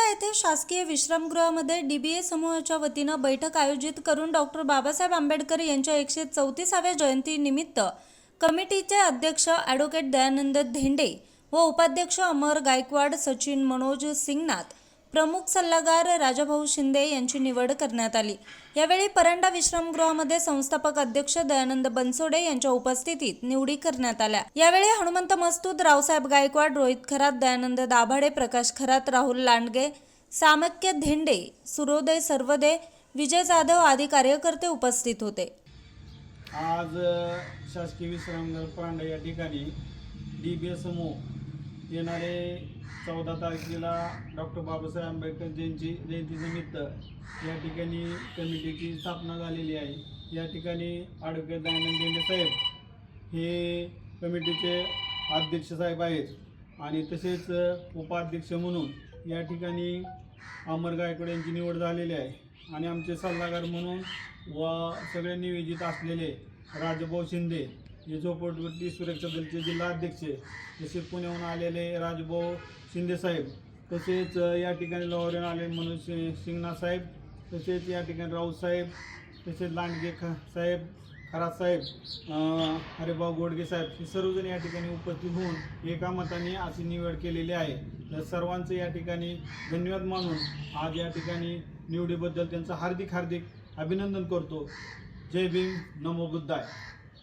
येथे शासकीय विश्रामगृहामध्ये डीबीए समूहाच्या वतीनं बैठक आयोजित करून डॉक्टर बाबासाहेब आंबेडकर यांच्या एकशे चौतीसाव्या जयंतीनिमित्त कमिटीचे अध्यक्ष ॲडव्होकेट दयानंद धेंडे व उपाध्यक्ष अमर गायकवाड सचिन मनोज सिंगनाथ प्रमुख सल्लागार राजाभाऊ शिंदे यांची निवड करण्यात आली. यावेळी परंडा विश्रामगृहामध्ये संस्थापक अध्यक्ष दयानंद बनसोडे यांच्या उपस्थितीत निवडी करण्यात आल्या. यावेळी हनुमंत मस्तूद रावसाहेब गायकवाड रोहित खरात दयानंद दाभाडे प्रकाश खरात राहुल लांडगे सामक्य धेंडे सुरोदय सर्वदे विजय जाधव आदी कार्यकर्ते उपस्थित होते. आज शासकीय विश्रामगृह परांडा या ठिकाणी डी बी एस समूह येणारे चौदा तारखेला डॉक्टर बाबासाहेब आंबेडकर जयंती जयंतीनिमित्त या ठिकाणी कमिटीची स्थापना झालेली आहे. या ठिकाणी ॲडव्होकेट दयानंद देंडे साहेब हे कमिटीचे अध्यक्ष साहेब आहेत आणि तसेच उपाध्यक्ष म्हणून या ठिकाणी अमर गायकवाड यांची निवड झालेली आहे. आणि आमचे सल्लागार म्हणून व सगळे नियोजित असलेले राजभाऊ शिंदे हे झोपडपट्टी सुरक्षा दलचे जिल्हा अध्यक्ष तसेच पुण्याहून आलेले राजभाऊ शिंदेसाहेब तसेच या ठिकाणी लोहरेन आले मनोज शि- शिंगणा साहेब तसेच या ठिकाणी राऊत साहेब तसेच लांडगे ख साहेब खरात साहेब हरिभाऊ गोडगे साहेब हे सर्वजण या ठिकाणी उपस्थित होऊन एका मताने अशी निवड केलेली आहे. तर सर्वांचं या ठिकाणी धन्यवाद मानून आज या ठिकाणी निवडीबद्दल त्यांचं हार्दिक हार्दिक अभिनंदन करतो. जय भीम नमो बुद्धाय.